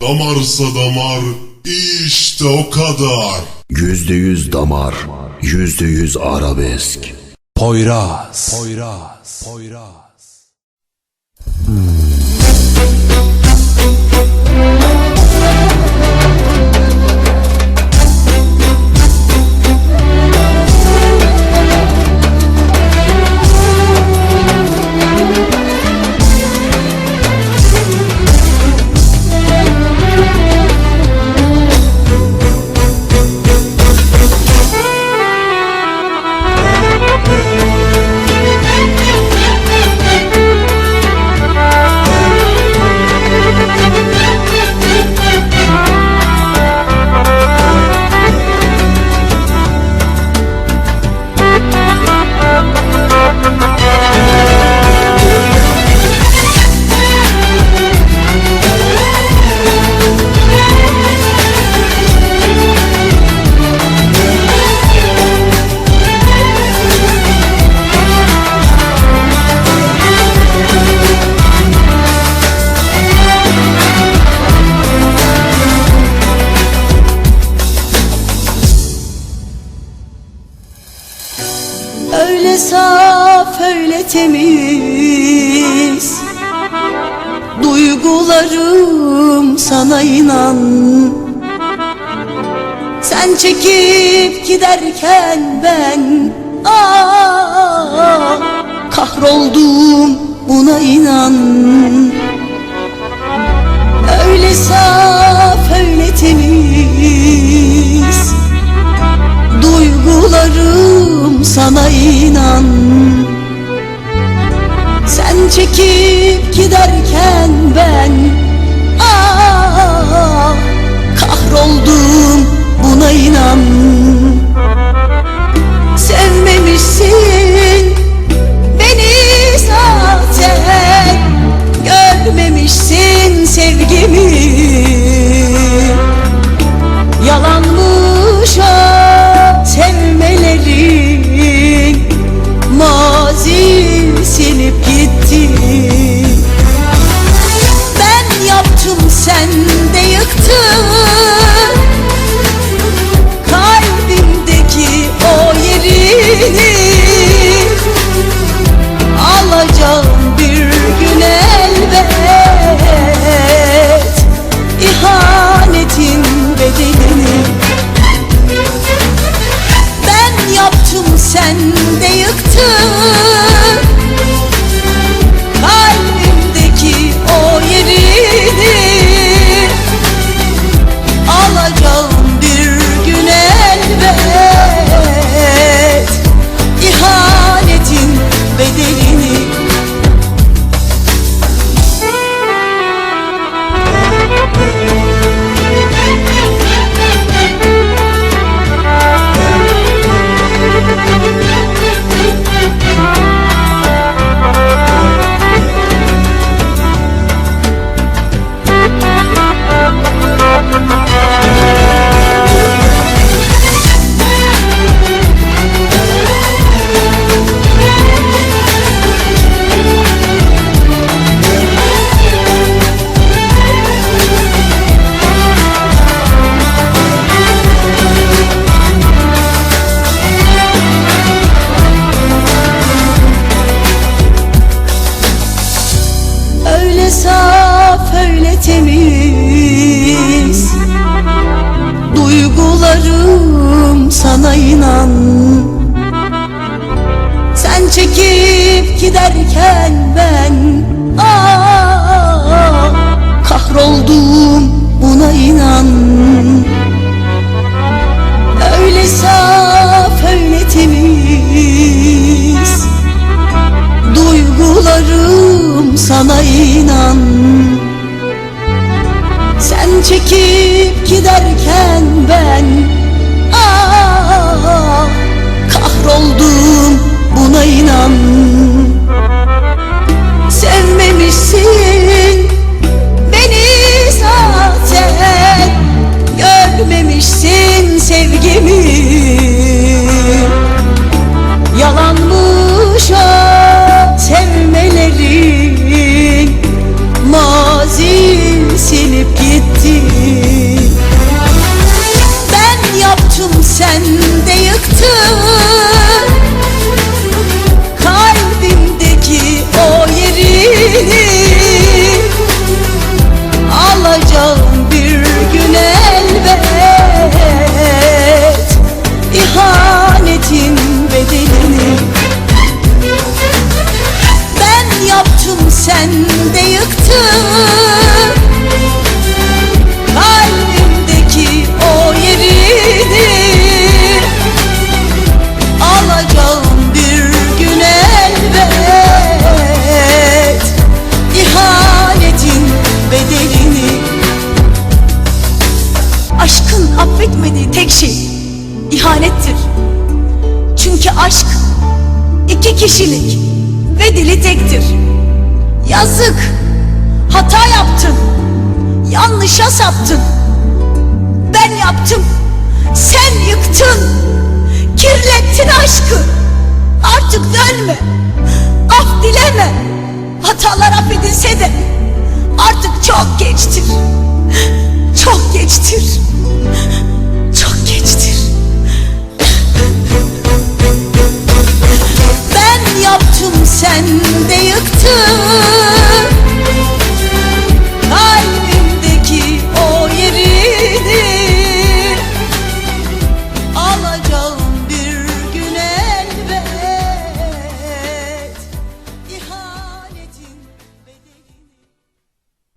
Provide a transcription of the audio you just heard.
Damarsa damar, işte o kadar. Yüzde yüz damar, yüzde yüz arabesk. Poyraz. Poyraz. Poyraz. Öyle öyle temiz. Duygularım sana inan. Sen çekip giderken ben ah, Kahroldum buna çekip giderken ben ah, Kahroldum Sana inan. Sen çekip giderken ben ah, Kahroldum buna inan. Öyle saf öyle temiz Duygularım sana inan. Sen çekip giderken ben sen iki kişilik ve dili tektir. Yazık, hata yaptın, yanlışa saptın. Ben yaptım, sen yıktın, kirlettin aşkı. Artık dönme, af dileme. Hatalar affedilse de artık çok geçtir. Çok geçtir.